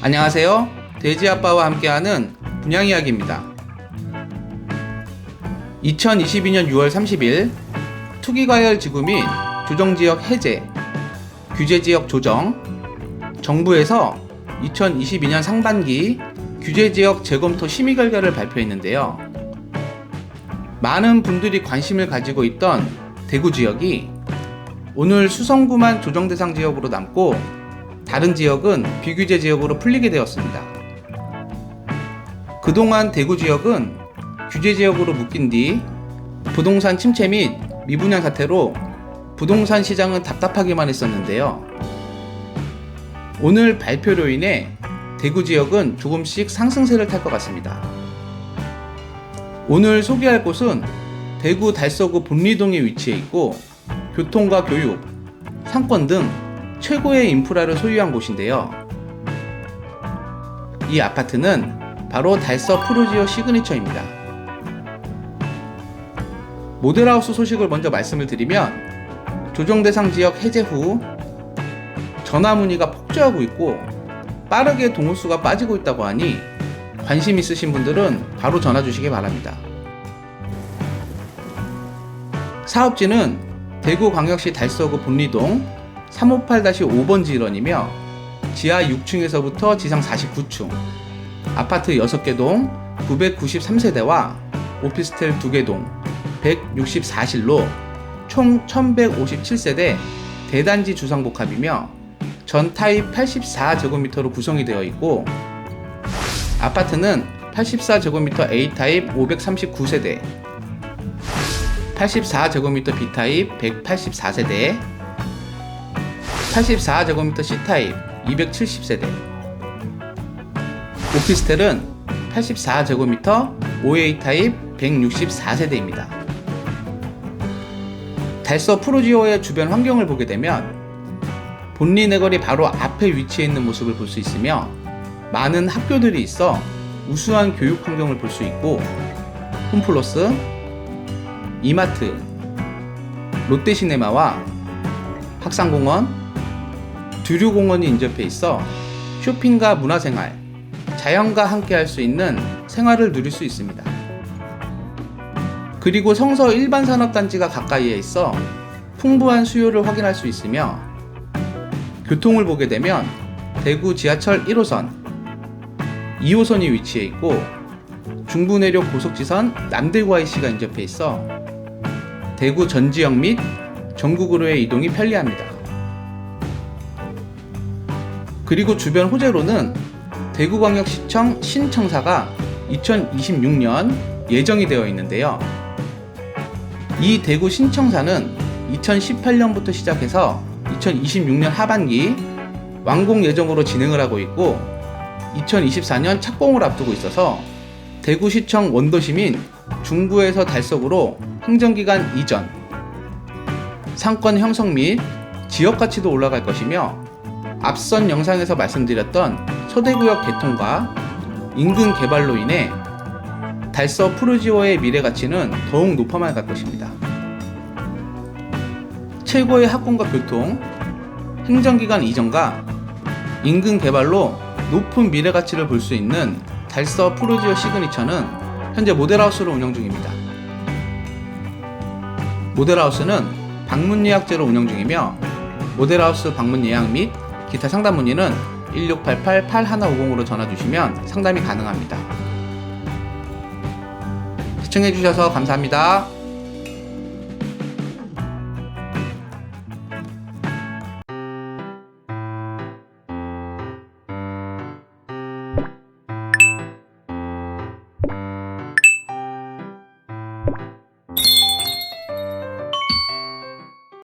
안녕하세요. 돼지 아빠와 함께하는 분양 이야기입니다. 2022년 6월 30일 투기과열 지구 및 조정 지역 해제, 규제 지역 조정, 정부에서 2022년 상반기 규제 지역 재검토 심의 결과를 발표했는데요. 많은 분들이 관심을 가지고 있던 대구 지역이 오늘 수성구만 조정 대상 지역으로 남고 다른 지역은 비규제 지역으로 풀리게 되었습니다. 그동안 대구 지역은 규제 지역으로 묶인 뒤 부동산 침체 및 미분양 사태로 부동산 시장은 답답하기만 했었는데요. 오늘 발표로 인해 대구 지역은 조금씩 상승세를 탈 것 같습니다. 오늘 소개할 곳은 대구 달서구 본리동에 위치해 있고 교통과 교육, 상권 등 최고의 인프라를 소유한 곳인데요. 이 아파트는 바로 달서 프로지오 시그니처입니다. 모델하우스 소식을 먼저 말씀을 드리면 조정 대상 지역 해제 후 전화 문의가 폭주하고 있고 빠르게 동호수가 빠지고 있다고 하니 관심 있으신 분들은 바로 전화 주시기 바랍니다. 사업지는 대구광역시 달서구 본리동 358-5번지 일원이며 지하 6층에서부터 지상 49층, 아파트 6개 동 993세대와 오피스텔 2개 동 164실로 총 1157세대 대단지 주상복합이며 전 타입 84제곱미터로 구성이 되어 있고 아파트는 84제곱미터 A 타입 539세대 84제곱미터 B타입 184세대, 84제곱미터 C타입 270세대, 오피스텔은 84제곱미터 OA타입 164세대입니다. 달서 프로지오의 주변 환경을 보게 되면 본리 내거리 바로 앞에 위치해 있는 모습을 볼 수 있으며 많은 학교들이 있어 우수한 교육 환경을 볼 수 있고 홈플러스 이마트, 롯데시네마와 학상공원, 두류공원이 인접해 있어 쇼핑과 문화생활, 자연과 함께 할 수 있는 생활을 누릴 수 있습니다. 그리고 성서 일반 산업단지가 가까이에 있어 풍부한 수요를 확인할 수 있으며 교통을 보게 되면 대구 지하철 1호선, 2호선이 위치해 있고 중부 내륙 고속지선 남대구 IC가 인접해 있어 대구 전 지역 및 전국으로의 이동이 편리합니다. 그리고 주변 호재로는 대구광역시청 신청사가 2026년 예정이 되어 있는데요. 이 대구 신청사는 2018년부터 시작해서 2026년 하반기 완공 예정으로 진행을 하고 있고 2024년 착공을 앞두고 있어서 대구시청 원도시민 중부에서 달서구로 행정기관 이전, 상권 형성 및 지역 가치도 올라갈 것이며 앞선 영상에서 말씀드렸던 서대구역 개통과 인근 개발로 인해 달서 프루지오의 미래 가치는 더욱 높아만 갈 것입니다. 최고의 학군과 교통, 행정기관 이전과 인근 개발로 높은 미래 가치를 볼 수 있는 달서 프로지오 시그니처는 현재 모델하우스로 운영 중입니다. 모델하우스는 방문 예약제로 운영 중이며 모델하우스 방문 예약 및 기타 상담 문의는 1688-8150으로 전화 주시면 상담이 가능합니다. 시청해주셔서 감사합니다.